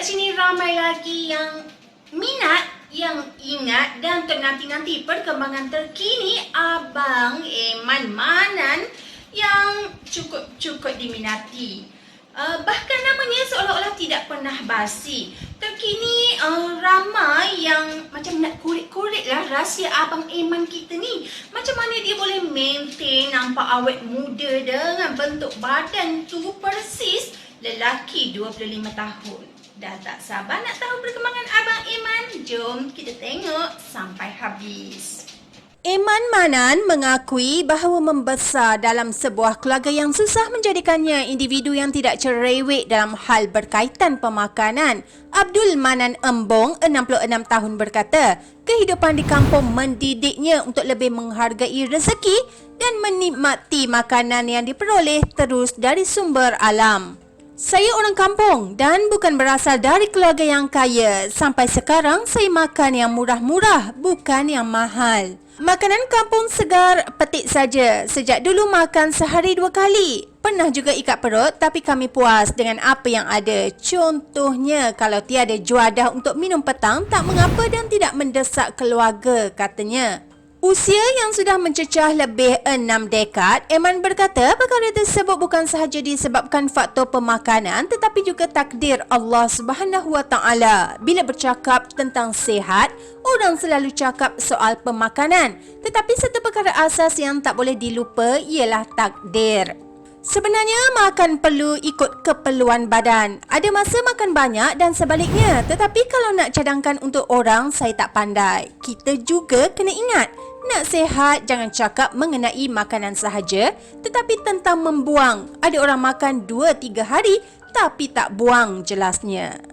kat sini ramai lagi yang minat, yang ingat dan ternanti-nanti perkembangan terkini Abang Eman Manan yang cukup-cukup diminati. Uh, bahkan namanya seolah-olah tidak pernah basi. Terkini uh, ramai yang macam nak korek-korek lah rahsia Abang Eman kita ni. Macam mana dia boleh maintain nampak awet muda dengan bentuk badan tu persis lelaki 25 tahun. Dah tak sabar nak tahu perkembangan Abang Eman? Jom kita tengok sampai habis. Eman Manan mengakui bahawa membesar dalam sebuah keluarga yang susah menjadikannya individu yang tidak cerewet dalam hal berkaitan pemakanan. Abdul Manan Embong, 66 tahun berkata, kehidupan di kampung mendidiknya untuk lebih menghargai rezeki dan menikmati makanan yang diperoleh terus dari sumber alam. Saya orang kampung dan bukan berasal dari keluarga yang kaya. Sampai sekarang saya makan yang murah-murah, bukan yang mahal. Makanan kampung segar petik saja. Sejak dulu makan sehari dua kali. Pernah juga ikat perut tapi kami puas dengan apa yang ada. Contohnya kalau tiada juadah untuk minum petang tak mengapa dan tidak mendesak keluarga katanya. Usia yang sudah mencecah lebih enam dekad, Eman berkata perkara tersebut bukan sahaja disebabkan faktor pemakanan tetapi juga takdir Allah Subhanahu Wa Taala. Bila bercakap tentang sehat, orang selalu cakap soal pemakanan. Tetapi satu perkara asas yang tak boleh dilupa ialah takdir. Sebenarnya makan perlu ikut keperluan badan. Ada masa makan banyak dan sebaliknya. Tetapi kalau nak cadangkan untuk orang, saya tak pandai. Kita juga kena ingat, nak sehat jangan cakap mengenai makanan sahaja, tetapi tentang membuang. Ada orang makan 2-3 hari tapi tak buang jelasnya.